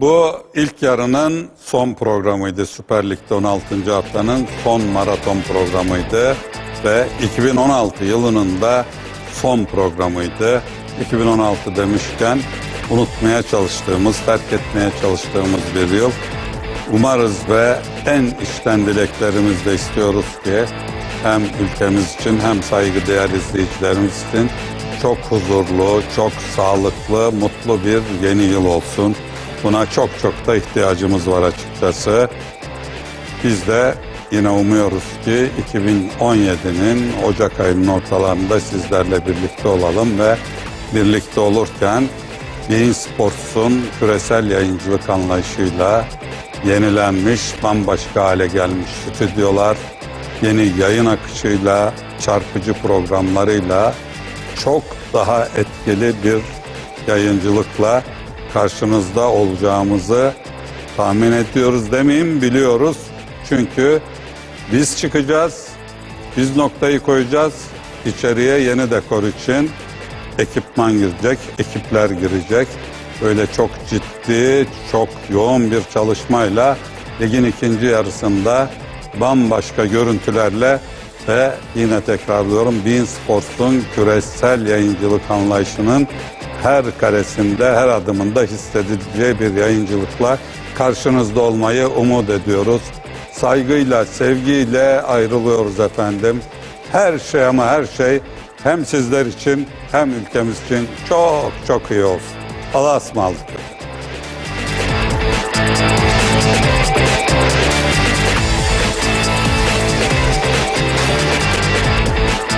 Bu ilk yarının son programıydı. Süper Lig'de 16. haftanın son maraton programıydı. Ve 2016 yılının da son programıydı. 2016 demişken unutmaya çalıştığımız, terk etmeye çalıştığımız bir yıl. Umarız ve en içten dileklerimizle istiyoruz ki hem ülkemiz için hem saygıdeğer izleyicilerimiz için çok huzurlu, çok sağlıklı, mutlu bir yeni yıl olsun. Buna çok çok da ihtiyacımız var açıkçası. Biz de yine umuyoruz ki 2017'nin Ocak ayının ortalarında sizlerle birlikte olalım ve birlikte olurken Bein Sports'un küresel yayıncılık anlayışıyla yenilenmiş, bambaşka hale gelmiş stüdyolar, yeni yayın akışıyla, çarpıcı programlarıyla çok daha etkili bir yayıncılıkla karşınızda olacağımızı tahmin ediyoruz demeyeyim biliyoruz. Çünkü biz çıkacağız, biz noktayı koyacağız. İçeriye yeni dekor için ekipman girecek, ekipler girecek. Böyle çok ciddi, çok yoğun bir çalışmayla ligin ikinci yarısında bambaşka görüntülerle ve yine tekrarlıyorum Bein Sports'un küresel yayıncılık anlayışının her karesinde, her adımında hissedileceği bir yayıncılıkla karşınızda olmayı umut ediyoruz. Saygıyla, sevgiyle ayrılıyoruz efendim. Her şey ama her şey hem sizler için hem ülkemiz için çok çok iyi olsun. Allah'a ısmarladık.